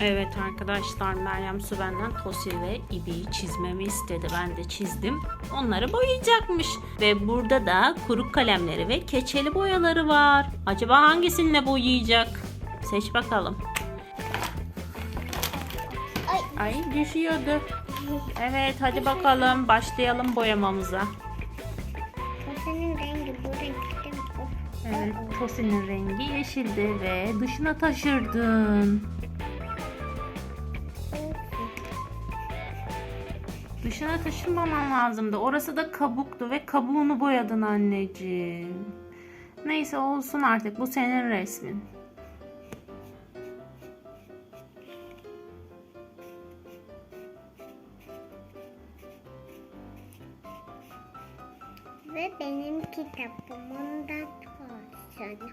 Evet arkadaşlar Meryem Su benden Tosi ve İbi'yi çizmemi istedi. Ben de çizdim. Onları boyayacakmış. Ve burada da kuru kalemleri ve keçeli boyaları var. Acaba hangisini boyayacak? Seç bakalım. Ay. Ay düşüyordu. Evet hadi bakalım başlayalım boyamamıza. Kasanın rengi bu renkte mi? Evet Tosi'nin rengi yeşildi ve dışına taşırdın. Dışına taşırmaman lazımdı. Orası da kabuktu ve kabuğunu boyadın anneciğim. Neyse olsun artık bu senin resmin. Ve benim kitabımdan koysun.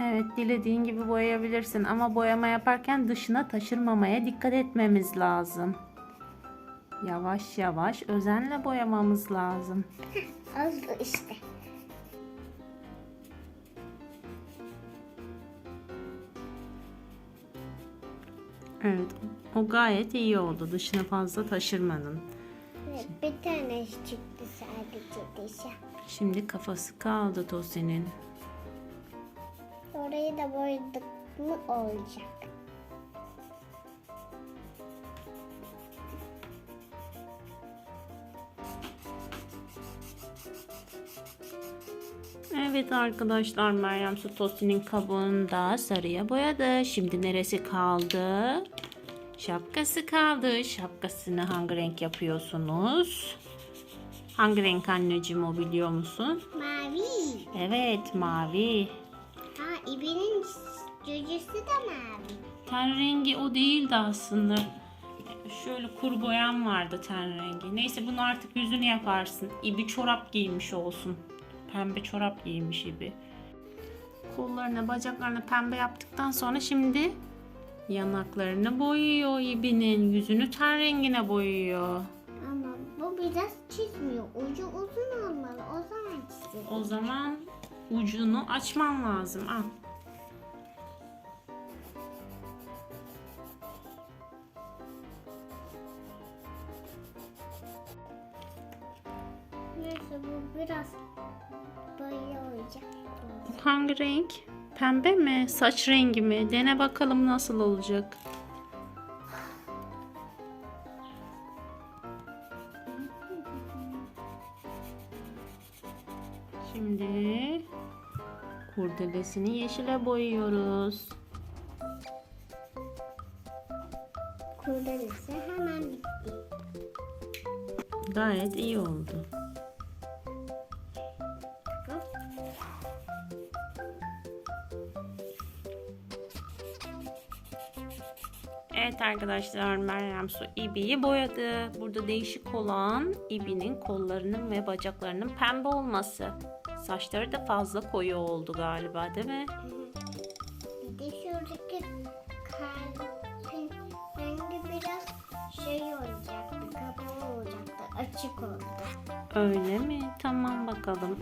Evet dilediğin gibi boyayabilirsin ama boyama yaparken dışına taşırmamaya dikkat etmemiz lazım. Yavaş yavaş özenle boyamamız lazım. Oldu işte. Evet o gayet iyi oldu. Dışına fazla taşırmadın. Evet, bir tane çıktı sadece dişe. Şimdi kafası kaldı Tosi'nin. Orayı da boyadık mı olacak. Evet arkadaşlar Meryem Su Tosi'nin kabuğunu da sarıya boyadı. Şimdi neresi kaldı? Şapkası kaldı. Şapkasını hangi renk yapıyorsunuz? Hangi renk anneciğim o biliyor musun? Mavi. Evet mavi. Ha İbi'nin cücüsü de mavi. Ten rengi o değildi aslında. Şöyle kuru boyam vardı ten rengi. Neyse bunu artık yüzünü yaparsın. İbi çorap giymiş olsun. Pembe çorap giymiş İbi. Kollarını, bacaklarını pembe yaptıktan sonra şimdi yanaklarını boyuyor İbi'nin. Yüzünü ten rengine boyuyor. Bu biraz çizmiyor. Ucu uzun olmalı. O zaman çizilir. O zaman ucunu açman lazım. Al. Neyse bu biraz böyle olacak. Hangi renk? Pembe mi? Saç rengi mi? Dene bakalım nasıl olacak. Şimdi kurdelesini yeşile boyuyoruz. Kurdelesi hemen bitti. Gayet iyi oldu. Evet arkadaşlar Meryem Su İbi'yi boyadı. Burada değişik olan İbi'nin kollarının ve bacaklarının pembe olması. Saçları da fazla koyu oldu galiba değil mi? Bir de şuradaki kalbin rengi biraz şey olacaktı. Kapalı olacaktı. Açık oldu. Öyle mi? Tamam bakalım.